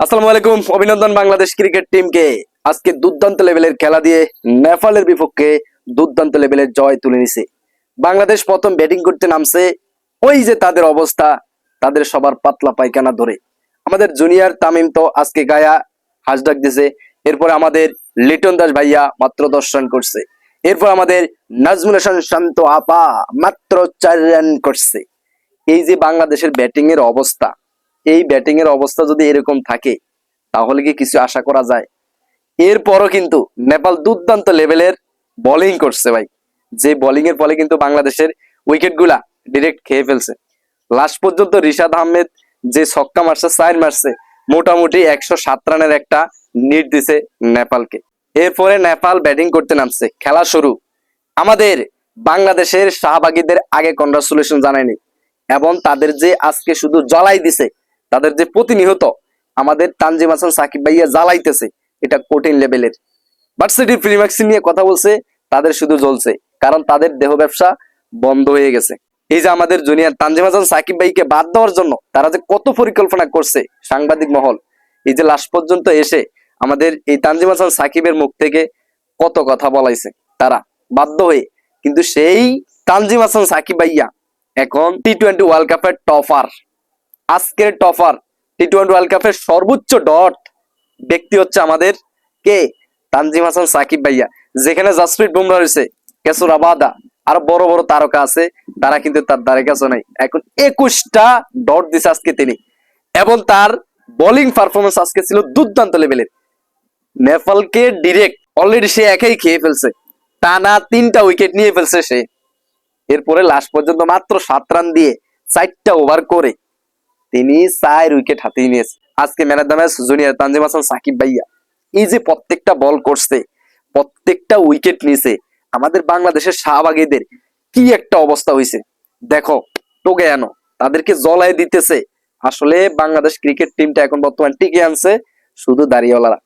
আসসালামু আলাইকুম, অভিনন্দন বাংলাদেশ ক্রিকেট টিমকে। আজকে দুর্দান্ত লেভেলের খেলা দিয়ে নেপালের বিপক্ষে দুর্দান্ত লেভেলের জয় তুলে নিছে। বাংলাদেশ প্রথম ব্যাটিং করতে নামছে, ওই যে তাদের অবস্থা, তাদের সবার পাতলা পায়খানা ধরে। আমাদের জুনিয়র তামিম তো আজকে গায়া, হাঁস ডাক দিছে এরপর আমাদের লিটন দাস ভাইয়া মাত্র দশ রান করছে। এরপর আমাদের নাজমুল হাসান শান্ত আপা মাত্র চার রান করছে। এই যে বাংলাদেশের ব্যাটিং এর অবস্থা এই ব্যাটিং এর অবস্থা যদি এরকম থাকে, তাহলে কি কিছু আশা করা যায়? এরপরও কিন্তু নেপাল দুর্দান্ত লেভেলের বোলিং করছে ভাই। যে বোলিং এর ফলে কিন্তু বাংলাদেশের উইকেটগুলা ডিরেক্ট খেয়ে ফেলছে। লাস্ট পর্যন্ত রিশাদ আহমেদ যে ছক্কা মারছে সাইন মারছে, মোটামুটি একশো সাত রানের একটা নিট দিছে নেপালকে। এরপরে নেপাল ব্যাটিং করতে নামছে, খেলা শুরু। আমাদের বাংলাদেশের শাহবাগীদের আগে কনগ্রাচুলেশন জানায়নি, এবং তাদের যে আজকে শুধু জ্বালাই দিছে তাদের যে প্রতিনিহত আমাদের তানজিম হাসান সাকিব ভাইয়া জ্বালাইতেছে, এটা কঠিন লেভেলের ভার্সিটি ফ্রিম্যাক্সি নিয়ে কথা বলছে, তাদের শুধু জ্বলছে, কারণ তাদের দেহ ব্যবসা বন্ধ হয়ে গেছে। এই যে আমাদের জুনিয়র তানজিম হাসান সাকিব ভাইকে বাদ দেওয়ার জন্য তারা যে কত পরিকল্পনা করছে সাংবাদিক মহল, এই যে লাস্ট পর্যন্ত এসে আমাদের এই তানজিম হাসান সাকিবের মুখ থেকে কত কথা বলাইছে তারা বাধ্য হয়ে। কিন্তু সেই তানজিম হাসান সাকিব ভাইয়া এখন টি টোয়েন্টি ওয়ার্ল্ড কাপের টপার আজকের টপার টি টোয়েন্টি ওয়ার্ল্ড কাপের সর্বোচ্চ ডট ব্যক্তি হচ্ছে আমাদের কে? তানজিম হাসান সাকিব ভাইয়া। যেখানে জাসপ্রিত বুমরা রয়েছে কেসুর আবাদা। আর বড় বড় তারকা আছে, তারা কিন্তু তার দ্বারে কাছে নাই। এখন একুশটা ডট দিছে আজকে তিনি। এবং তার বোলিং পারফরমেন্স আজকে ছিল দুর্দান্ত লেভেলের নেপালকে ডিরেক্ট অলরেডি সে একাই খেয়ে ফেলছে। টানা তিনটা উইকেট নিয়ে ফেলছে সে। এরপরে লাস্ট পর্যন্ত মাত্র সাত রান দিয়ে চারটা ওভার করে। তিনি চার উইকেট হাতিয়ে নিয়েছে। আজকে man of the match junior Tanzim Hasan, Sakib ভাইয়া। এই যে প্রত্যেকটা বল করছে, প্রত্যেকটা উইকেট নিছে, আমাদের বাংলাদেশের শাহবাগীদের কি একটা অবস্থা হয়েছে দেখো, টোকে আনো, তাদেরকে জলায় দিতেছে। আসলে বাংলাদেশ ক্রিকেট টিমটা এখন বর্তমান টিকে আনছে, শুধু দাঁড়িয়েওয়ালারা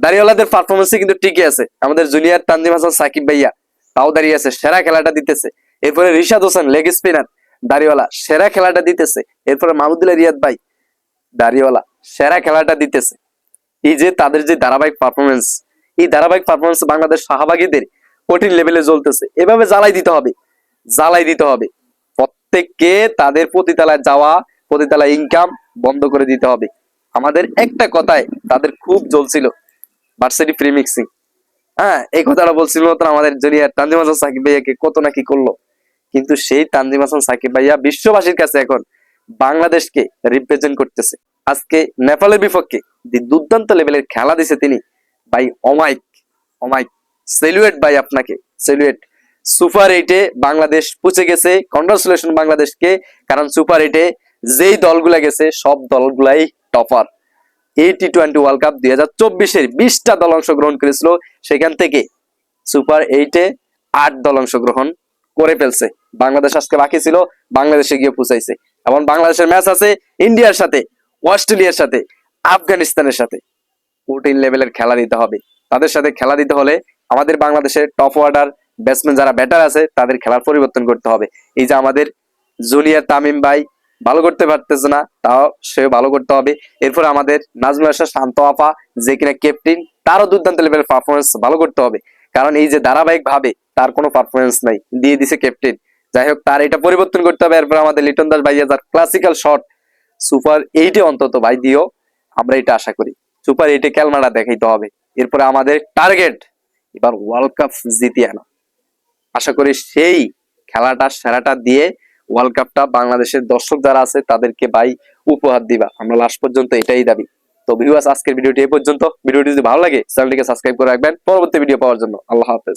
দাঁড়িয়েওয়ালাদের পারফরমেন্সে কিন্তু টিকে আছে। আমাদের জুনিয়র তানজিম হাসান, সাকিব ভাইয়া, তাও দাঁড়িয়ে আছে, সেরা খেলাটা দিতেছে। এরপরে রিশাদ হোসেন লেগ স্পিনার দাড়িওয়ালা, সেরা খেলাটা দিতেছে। এরপরে মাহমুদুল্লাহ রিয়াদ ভাই, দাড়িওয়ালা, সেরা খেলাটা দিতেছে। এই যে তাদের যে ধারাবাহিক পারফরমেন্স এই ধারাবাহিক পারফরমেন্স বাংলাদেশ শাহবাগীদের কঠিন লেভেলে চলতেছে এভাবে জ্বালাই দিতে হবে, জ্বালাই দিতে হবে। প্রত্যেককে তাদের প্রতিতলায় যাওয়া প্রতিতলায় ইনকাম বন্ধ করে দিতে হবে। আমাদের একটা কথায় তাদের খুব জ্বলছিল ভার্সিটি প্রিমিক্সিং হ্যাঁ এই কথাটা বলছিল আমাদের জুনিয়র তানজিম হাসান সাকিব ভাইয়াকে কত নাকি করল। কিন্তু সেই তানজিম হাসান, সাকিব ভাইয়া বিশ্ববাসীর কাছে এখন বাংলাদেশকে রিপ্রেজেন্ট করতেছে। আজকে নেপালের বিপক্ষে দুর্দান্ত লেভেলের খেলা দিছে তিনি, ভাই অমাইক অমাইক সেলুয়েট ভাই আপনাকে সেলুয়েট সুপার এইটে বাংলাদেশ পুছে গেছে কংগ্রাচুলেশন বাংলাদেশকে, কারণ সুপার এইটে যেই দলগুলা গেছে, সব দলগুলাই টপার এই টি টোয়েন্টি ওয়ার্ল্ড কাপ দুই হাজার চব্বিশের বিশটা দল অংশগ্রহণ করেছিল, সেখান থেকে সুপার এইটে আট দল অংশগ্রহণ করে ফেলছে। বাংলাদেশ আজকে বাকি ছিল, বাংলাদেশে গিয়ে পৌঁছাইছে। এবং বাংলাদেশের ম্যাচ আছে ইন্ডিয়ার সাথে, অস্ট্রেলিয়ার সাথে, আফগানিস্তানের সাথে। কঠিন লেভেলের খেলা দিতে হবে। তাদের সাথে খেলা দিতে হলে আমাদের বাংলাদেশের টপ অর্ডার ব্যাটসম্যান যারা ব্যাটার আছে, তাদের খেলার পরিবর্তন করতে হবে। এই যে আমাদের জুনিয়র তামিম ভাই ভালো করতে পারতেছে না, তাও সে ভালো করতে হবে। এরপর আমাদের নাজমুল হাসান, শান্ত আপা যে কিনা ক্যাপ্টেন তারও দুর্দান্ত লেভেলের পারফরমেন্স ভালো করতে হবে। কারণ এই যে ধারাবাহিক ভাবে তার কোনো পারফরমেন্স নাই। দিয়ে দিছে ক্যাপ্টেন যাই হোক, তার এটা পরিবর্তন করতে হবে। এরপর আমাদের লিটন দাস ভাইয়া যার ক্লাসিক্যাল শট সুপার এইটে অন্তত ভাই দিও আমরা এটা আশা করি। সুপার এইটে ক্যালমাটা দেখাইতে হবে। এরপরে আমাদের টার্গেট এবার ওয়ার্ল্ড কাপ জিতিয়ে আনা। আশা করি সেই খেলাটা, সেরাটা দিয়ে ওয়ার্ল্ড কাপটা বাংলাদেশের দর্শক যারা আছে, তাদেরকে ভাই উপহার দিবা। আমরা লাস্ট পর্যন্ত এটাই দাবি। তো ভিউয়ার্স আজকের ভিডিওটি এই পর্যন্ত। ভিডিওটি যদি ভালো লাগে চ্যানেলটিকে সাবস্ক্রাইব করে রাখবেন। পরবর্তী ভিডিও পাওয়ার জন্য আল্লাহ হাফেজ।